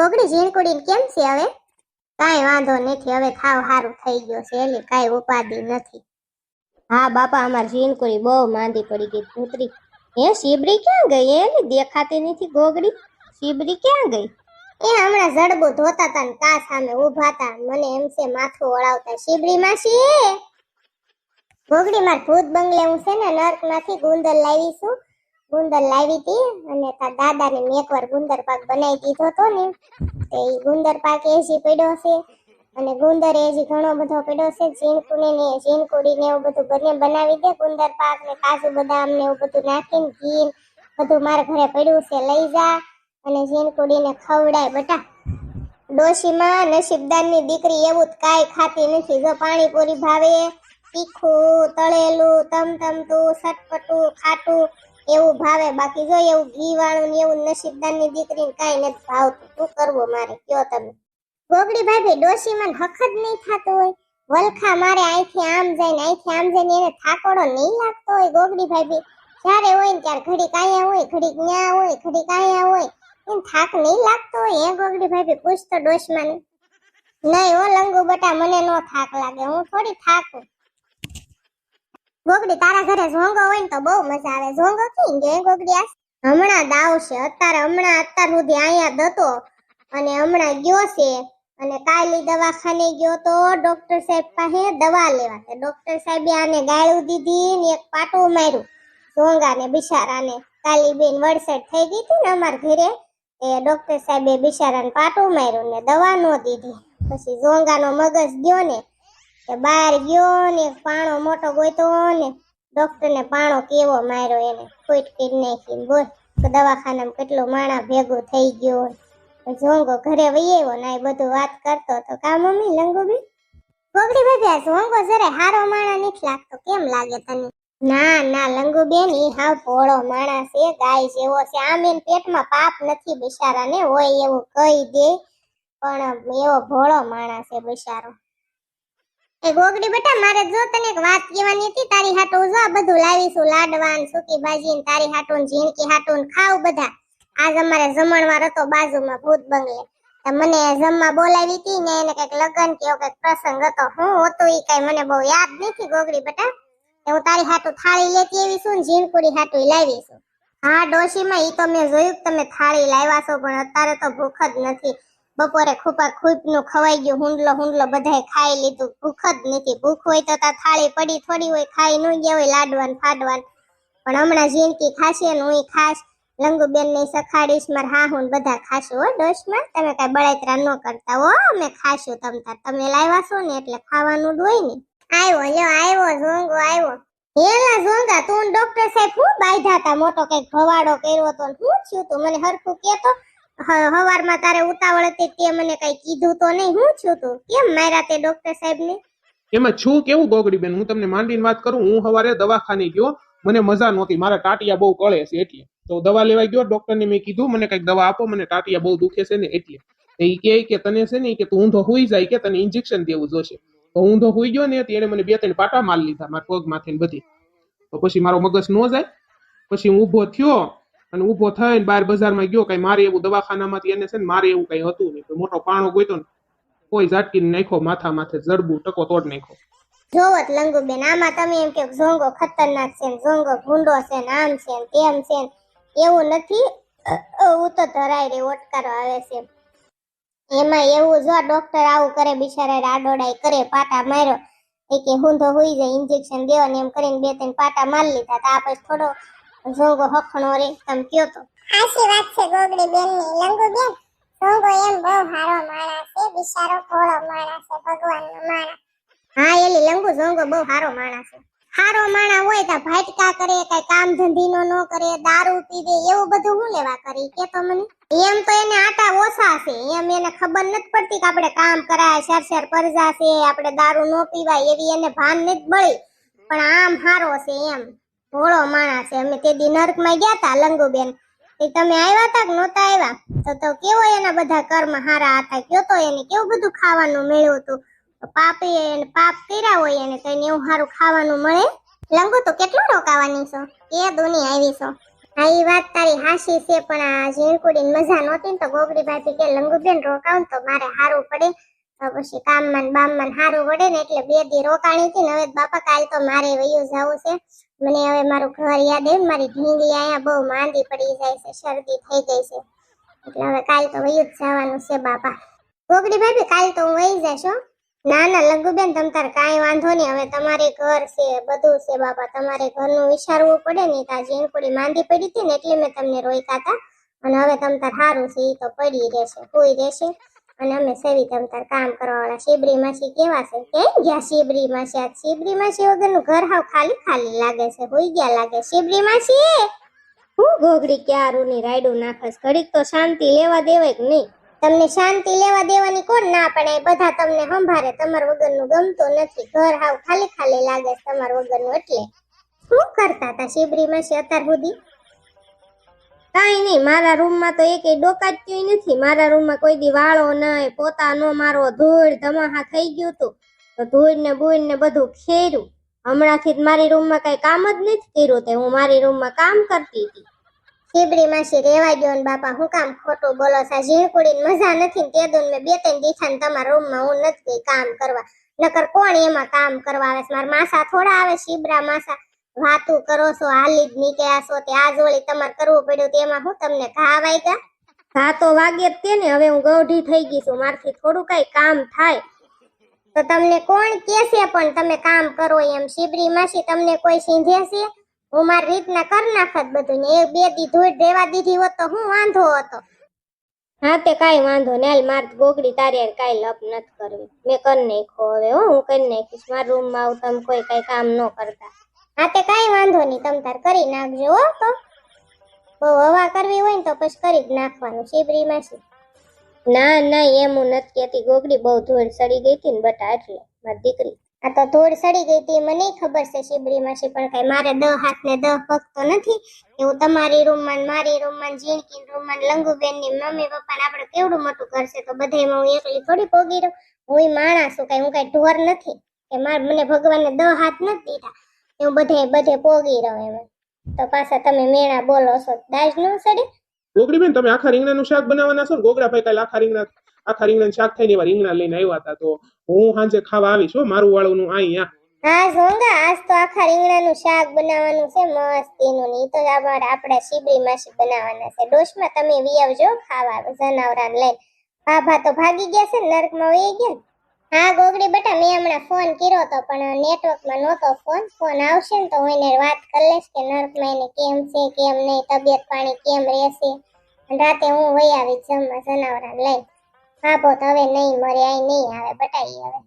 ગોગડી ઝીણકુડી કેમ છે હવે? કાંઈ વાંધો નથી, હવે થાવ સારું થઈ ગયો છે, એટલે કાંઈ ઉપાધિ નથી. હા, બાપા, અમાર ઝીણકુડી બહુ માંદી પડી ગઈ કૂતરી એ શીબડી ક્યાં ગઈ? એલી દેખાતી નથી ગોગડી? શીબડી ક્યાં ગઈ? એ હમણાં જડબો ધોતા તા ને કા સામે ઊભા તા, મને એમ છે માથું ઓળાવતા. શીબડી માસી! ભોગડી માર ભૂત બંગલે હું છે ને નર્કમાંથી ગુંદર લાવી છું. ગુંદર લાવી હતી અને તાર દાદાને મેં એકવાર ગુંદર પાક બનાવી દીધો હતો ને, તે ગુંદર પાક એસી પડ્યો છે અને ગુંદર એજી ઘણો બધો પડ્યો છે ઝીણકુને ને ઝીણકુડી ને એવું બધું બંને બનાવી દે ગુંદર પાક ને કાજુ બદામ ને એવું બધું નાખીને ઘી બધું મારા ઘરે પડ્યું છે, લઈ જા અને ઝીણકુડીને ખવડાય બટા. ડોશીમાં નસીબદારની દીકરી એવું જ કાંઈ ખાતી નથી, જો પાણીપુરી ભાવે, તીખું, તળેલું, તમતમતું, સટપટું, ખાટું એવું ભાવે, બાકી જો એવું ઘી વાળું ને એવું નસીબદારની દીકરીને કાંઈ નથી ભાવતું શું કરવું મારે કયો તમે? ગોગડી ભાભી ડોશીમાં જ નહીં થતું હોય. વલખા મારે અહીંથી આમ જાય ને અહીંથી આમ જાય ને એને થાકોડો નહીં લાગતો હોય ગોગડી ભાભી જ્યારે હોય ને ત્યારે ઘડીક અહીંયા હોય, ઘડીક ન્યા હોય, ઘડીક અહીંયા હોય. એને થાક નહીં લાગતો હોય, હે ગોગડી ભાભી પૂછતો ડોશમાં નહીં ઓ લંગુ બટા, મને નો થાક લાગે. હું થોડી થાકું. ગોગડી તારા ઘરે ઝોંગો હોય ને તો બહુ મજા આવે. ઝોંગો કી ગે ગોગડી આ? હમણાં દાવ છે અત્યારે હમણાં અત્યાર સુધી અહીંયા દતો અને હમણાં ગયો છે અને કાલી દવાખાને ગયો તો ડોક્ટર સાહેબ પાસે દવા લેવા તે ડોક્ટર સાહેબે આને ગાળું દીધી ને એક પાટું માર્યું ઝોંગાને, બિચારાને. કાલી બેન વડસેટ થઈ ગઈ હતી ને અમાર ઘરે એ ડોક્ટર સાહેબે બિચારાને પાટું માર્યું ને દવા નો દીધી. પછી ઝોંગાનો મગજ ગયો ને કે બહાર ગયો ને પાણો મોટો ગોતો ને ડોક્ટરને પાણો કેવો માર્યો એને? ફૂટ કરી નાખીને બોલ. દવાખાનામાં કેટલો માણા ભેગો થઈ ગયો હોય. ઘરે વહી ને બધું વાત કરતો તો કા મમ્મી લંગુબી ગોગડી ભાભી, આ ઝોંગો હારો માણા નથી લાગતો, કેમ લાગે તને? ના ના, લંગુબેન, ઈ હાવ ભોળો માણસ છે, ગાય જેવો છે. આમ પેટમાં પાપ નથી બિચારાને, હોય એવું કહી દે. પણ એવો ભોળો માણસ છે બિચારો. એ ગોગડી બેટા, મારે જો તને એક વાત કહેવાની હતી, તારી હાટું જો બધું લાવીશું, લાડવાન, સુકી ભાજી ને તારી હાટું ઝીણકી હાટું ખાવ બધા. આજ અમારે જમણવાર હતો બાજુમાં ભૂત બંગલે. મને જમવા બોલાવી હતી ને એને કંઈક લગન કે કંઈક પ્રસંગ હતો. હું હતું ઈ કઈ મને બહુ યાદ નથી ગોગડી બેટા. હું તારી હાટું થાળી લેતી આવી છું ને ઝીણકુડી હાટું લાવી હા, ડોશીમાં ઈ તો મેં જોયું તમે થાળી લાવ્યા છો, પણ અત્યારે તો ભૂખ જ નથી. બપોરે ખૂપા ખૂપનું ખવાઈ ગયું હુંડલો હુંડલો બધાએ ખાઈ લીધું. ભૂખ જ નથી ભૂખ હોય તો તા થાળી પડી થોડી હોય ખાઈ ન ગયા હોય લાડવાન ફાડવાન. પણ હમણાં ઝીણકી ખાશે ને હું ખાસ લંગુબેન ને સખાડીશ માર હા હું બધા ખાશું હો ડોશમાં તમે કઈ બળતરા ન કરતા હો અમે ખાશું તમ તાર. તમે લાવ્યા છો ને એટલે ખાવાનું જ હોય ને. આવ્યો લ્યો આવ્યો ઝોંગો આવ્યો. હેલા ઝોંગા તું ડોક્ટર સાહેબ હું બાંધ્યા હતા મોટો કંઈક ભવાડો કર્યો તો શું થયું તું? મને હરખું કેતો હવારમાં તારે ઉતાવળ હતી તે મને કઈ કીધું તો નહીં. હું છું તું? કેમ માર્યા તે ડોક્ટર સાહેબ ને એમાં છું કેવું ગોગડી બેન હું તમને માંડીને વાત કરું? હું સવારે દવાખાને ગયો, મને મજા નહોતી. મારા ટાટિયા બહુ કળે છે એટલે. તો દવા લેવા ગયો ડોક્ટરને મેં કીધું, મને કંઈક દવા આપો, મને ટાટિયા બહુ દુખે છે ને એટલે. એ કે કે તને છે ને કે તું ઊંધો હોઈ જાય કે તને ઇન્જેક્શન દેવું જોશે. તો ઊંધો હોઈ ગયો ને ત્યારે મને બે ત્રણ પાટા માર લીધા, મારા પગ માથે બધી. તો પછી મારો મગજ નો જાય. પછી હું ઊભો થયો અને ઊભો થઈને બહાર બજારમાં ગયો કઈ મારે એવું દવાખાનામાંથી એને છે ને મારે એવું કઈ હતું નહીં. મોટો પાણો ગોઈતો ને કોઈ ઝાટકીને નાખો માથા માથે જડબું, ટકો તોડ નાખો જોવત લંગુબેન આમાં તમે એમ કે ઝોંગો ખતરનાક છે ઝોંગો ગુંડો છે આમ છે તેમ છે એવું નથી. હું તો ધરાય રે ઓટકારો આવે છે. એમાં એવું જો ડોક્ટર આવું કરે બિચારા આડોડાઈ કરે, પાટા માર્યો. એ કે હુંધો હોઈ જાય ઇન્જેક્શન દેવા ને એમ કરીને બે ત્રણ પાટા મારી લીધા તા પછી થોડો ઝોંગો હખણો રે તમ કયો તો? સાચી વાત છે ગોગડી બેનની લંગુ બેન જોગો એમ બહુ હારો માણસ છે બિચારો ભોળો માણસ છે ભગવાન નો માણસ. હા એલી લંગુ જોગો બહુ હારો માણસ છે. હારો માણા હોય તો ભાટકા કરે કઈ કામ ધંધીનો ન કરે દારૂ પીવે એવું બધું હું લેવા કરી? કે તો મને? એમ તો એને આટા ઓછા છે. એમ એને ખબર નથી પડતી કે આપણે કામ કરાય શેર શેર પરજા છે આપણે દારૂ નો પીવાય એવી એને ભાન નથી મળી. પણ આમ હારો છે એમ. ભોળો માણસ અમે તે દી નર્કમાં ગયા તા, લંગુબેન. તે તમે આવ્યા તા કે નહોતા આવ્યા? તો તો કેવો એના બધા કર્મ હારા હતા. કયો તો એને કેવું બધું ખાવાનું મળ્યું હતું? પાપે એને પાપ કર્યા હોય એને તો એને એવું સારું ખાવાનું મળે. લંગુ, તો કેટલું રોકાવાની છો? એ દુની આવી છો? હા એ વાત તારી હાશી છે, પણ આ ઝીણકુડીને મજા નહોતી તો ગોગડી ભાભી કે, લંગુબેન, રોકાવ તો મારે સારું પડે. પછી કામમાં ને બામમાં હારું પડે ને એટલે બે દી રોકાણી હતી હવે બાપા કાલ તો મારે વયું જવું છે. મને હવે મારું ઘર યાદ આવ્યું મારી ઢીંગલી અહીંયા બહુ માંદી પડી જાય છે, શરદી થઈ ગઈ છે. એટલે હવે કાલ તો વયું જ જવાનું છે બાપા. ગોગડી ભાભી, કાલ તો હું વહી જઈશ ના ના લંગુબેન તમ તાર કાંઈ વાંધો નહીં, હવે તમારે ઘર છે, બધું છે બાપા. તમારે ઘરનું વિચારવું પડે ને ત્યાં જીણકુડી માંદી પડી હતી ને એટલે મેં તમને રોક્યા હતા. અને હવે તમ તાર સારું છે, ઈ તો પડી રહેશે કોઈ રહેશે. અને અમે સેવી તાર કામ કરવાવાળા શિબરી માસી કેવા છે? કેમ ગયા શિબરી માસી આજ શિબરી માસી વગરનું ઘર હાવ ખાલી ખાલી લાગે છે, હોઈ ગયા લાગે. શિબરી માસી હું ગોગડી ક્યારુની રાયડું નાખસ? ઘડીક તો શાંતિ લેવા દેવાય કે નહીં? તમને શાંતિ લેવા દેવાની કોણ ના પડે? બધા તમને સંભાળે. તમાર વગરનું ગમતું નથી. ઘર હાવ ખાલી ખાલી લાગે તમાર વગરનું એટલે. શું કરતા હતા શિબરી માસી અત્યાર સુધી? કાંઈ નહીં, મારા રૂમમાં તો એક ડોકાચ્યું નથી. મારા રૂમમાં કોઈ દી વાળો નહીં પોતા મારો ધૂળ ધમાહા થઈ ગયું તું. તો ધૂળ ને બૂળ ને બધું ખેર્યું. હમણાંથી જ મારી રૂમમાં કઈ કામ જ નથી કર્યું તે. હું મારી રૂમમાં કામ કરતી હતી. શીબડી માસી રેવા ગયો ને બાપા, હું કામ ખોટું બોલો સા ઝીણકુડીને મજા નથી તે દુન મેં બે ત્રણ દીઠા ને તમારા રૂમમાં હું નથી કામ કરવા. નકર કોણ એમાં કામ કરવા આવે મારા માસા થોડા આવે, શીબરા માસા. વાતું કરો છો, હાલી જ નીકળ્યા છો, તે આજ વળી તમારે કરવું પડ્યું તેમાં હું તમને ઘા વાગ્યા ઘા તો વાગે જ તે ને, હવે હું ગૌઢી થઈ ગઈ છું, મારથી થોડું કઈ કામ થાય. તો તમને કોણ કેસે પણ તમે કામ કરો એમ? શિબરી માસી તમને કોઈ સીંધે છે? હું મારી રીતના કરી નાખત બધું ને એક બે દી ધૂળ દેવા દીધી હોત તો હું વાંધો હતો? હા, તે કાઈ વાંધો ને હાલ માર ગોગડી તારી કાઈ લપ નથી કરવી. મેં કરી નાખો હવે, હું કરી નાખીશ, મારા રૂમમાં આવું તમે કોઈ કઈ કામ ન કરતા. હા તે કઈ વાંધો નહીં. તમ તાર કરી નાખજો હો તો. બહુ હવા કરવી હોય ને તો પછી કરી જ નાખવાનું. શિબરી માસી. ના ના એમ હું નથી કહેતી. ગોગડી બહુ ધૂળ સડી ગઈ હતી ને બટા એટલે. મારી દીકરી. આ તો ધૂળ સડી ગઈ હતી મને ખબર છે શિબરી માસી પણ કઈ મારે દહ હાથ ને દહ પગ તો નથી. એવું તમારી રૂમમાં માં મારી રૂમમાં જીણકી રૂમમાં લંગુબેનની મમ્મી પપ્પા ને આપણે કેવડું મોટું કરશે તો બધાયમાં હું એકલી થોડી પોગી રહું. હું માણસ છું કઈ હું કઈ ઢોર નથી. કે મારે મને ભગવાને દહ હાથ નથી દીધા. હું બધે બધે પોગી રહ્યો એમ. તો પાછા તમે મેળા બોલો છો. દાજ નો સડે? ગોગડીબેન તમે આખા રીંગણાનું શાક બનાવવાના છો ને? ગોગડા ભાઈ કાલે આખા રીંગણા આખા રીંગણાનું શાક થઈને એવા રીંગણા લઈને આવ્યા હતા. તો હું સાંજે ખાવા આવીશ હો મારું વાળું અહીંયા હા ઝોંગા આજ તો આખા રીંગણાનું શાક બનાવવાનું છે મસ્ત એનું ઈ તો અમારે આપણા શીબરી માસી બનાવવાના છે. ડોશમાં તમે વી આવજો ખાવા જનાવરાને લઈને. ભાભા તો ભાગી ગયા છે ને નર્કમાં વહી ગયા ને? હા, ગોગડી બેટા, મેં હમણાં ફોન કર્યો તો, પણ નેટવર્કમાં નહોતો ફોન ફોન આવશે ને તો હું એને વાત કરી લઈશ કે નર્કમાં એને કેમ છે, કેમ નહીં, તબિયત પાણી કેમ રહેશે. રાતે હું વહી આવી જમવા જનાવરા લઈ હા તો હવે નહીં, મરે આઈ નહીં આવે બટાઈ હવે.